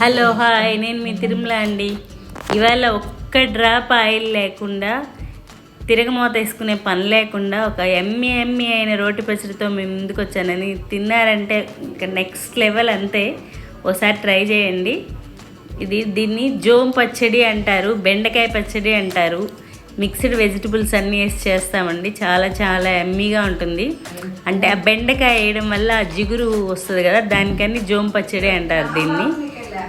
Hello hi నేను మీ తిరుమల అండి. ఇవాళ ఒక్క డ్రాప్ ఆయిల్ లేకుండా తిరగమూత వేసుకునే పని లేకుండా ఒక ఎమ్మి ఎమ్మి అయిన రోటి పచ్చడితో మేము ముందుకు వచ్చానని తిన్నారంటే ఇంకా నెక్స్ట్ లెవెల్ అంతే. ఒకసారి ట్రై చేయండి. ఇది దీన్ని జోమ్ పచ్చడి అంటారు బెండకాయ పచ్చడి అంటారు. మిక్స్డ్ వెజిటబుల్స్ అన్నీ వేసి చేస్తామండి. చాలా చాలా ఎమ్మీగా ఉంటుంది. అంటే ఆ బెండకాయ వేయడం వల్ల ఆ జిగురు వస్తుంది కదా దానికని జోమ్ పచ్చడి అంటారు దీన్ని.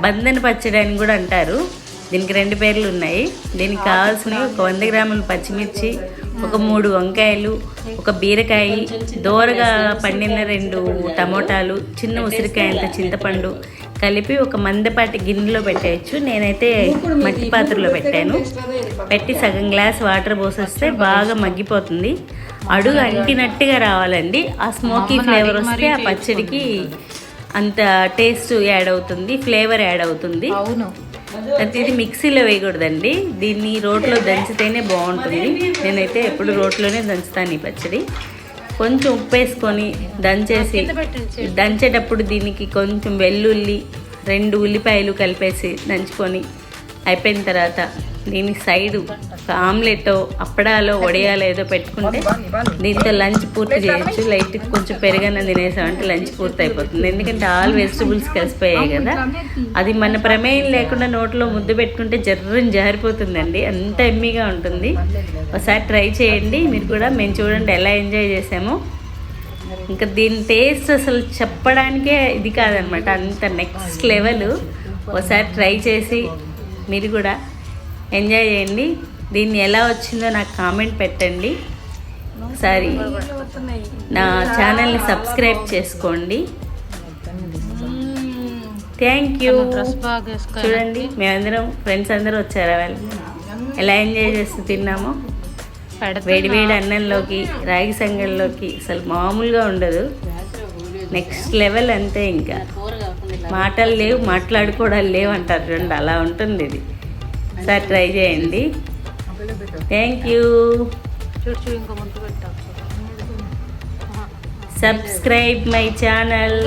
బంధన పచ్చడి అని కూడా అంటారు. దీనికి రెండు పేర్లు ఉన్నాయి. దీనికి కావాల్సినవి ఒక వంద గ్రాముల పచ్చిమిర్చి ఒక మూడు వంకాయలు ఒక బీరకాయ దోరగా పండిన రెండు టమోటాలు చిన్న ఉసిరికాయంత చింతపండు కలిపి ఒక మందపాటి గిన్నెలో పెట్టేయచ్చు. నేనైతే మట్టి పాత్రలో పెట్టాను. పెట్టి సగం గ్లాస్ వాటర్ పోసేస్తే బాగా మగ్గిపోతుంది. అడుగు అంటినట్టుగా రావాలండి. ఆ స్మోకీ ఫ్లేవర్ వస్తే ఆ పచ్చడికి అంత టేస్ట్ యాడ్ అవుతుంది ఫ్లేవర్ యాడ్ అవుతుంది. ఇది మిక్సీలో వేయకూడదండి. దీన్ని రోట్లో దంచితేనే బాగుంటుంది. నేనైతే ఎప్పుడు రోట్లోనే దంచుతాను ఈ పచ్చడి. కొంచెం ఉప్పు వేసుకొని దంచేసి దంచేటప్పుడు దీనికి కొంచెం వెల్లుల్లి రెండు ఉల్లిపాయలు కలిపేసి దంచుకొని అయిపోయిన తర్వాత దీని సైడు ఒక ఆమ్లెట్ అప్పడాలో వడియాలో ఏదో పెట్టుకుంటే దీంతో లంచ్ పూర్తి చేయొచ్చు. లైట్ కొంచెం పెరగన తినేసామంటే లంచ్ పూర్తి అయిపోతుంది. ఎందుకంటే ఆల్ వెజిటబుల్స్ కలిసిపోయాయి కదా. అది మన ప్రమేయం లేకుండా నోట్లో ముద్దు పెట్టుకుంటే జర్రని జారిపోతుందండి. అంత ఎమ్మీగా ఉంటుంది. ఒకసారి ట్రై చేయండి. మీరు కూడా మేము చూడండి ఎలా ఎంజాయ్ చేసామో. ఇంకా దీని టేస్ట్ అసలు చెప్పడానికే ఇది కాదనమాట. అంత నెక్స్ట్ లెవెల్. ఒకసారి ట్రై చేసి మీరు కూడా ఎంజాయ్ చేయండి. దీన్ని ఎలా వచ్చిందో నాకు కామెంట్ పెట్టండి. ఒకసారి నా ఛానల్ని సబ్స్క్రైబ్ చేసుకోండి. Thank you. చూడండి మేమందరం ఫ్రెండ్స్ అందరూ వచ్చారా? వాళ్ళు ఎలా ఎంజాయ్ చేస్తూ తిన్నామో? వేడి వేడి అన్నంలోకి రాగి సంగంలోకి అసలు మామూలుగా ఉండదు. నెక్స్ట్ లెవెల్ అంతే ఇంకా. మాటలు లేవు మాట్లాడుకోవడాలు లేవు అంటారు చూడండి అలా ఉంటుంది ఇది. సార్ ట్రై చేయండి. Thank you subscribe my channel?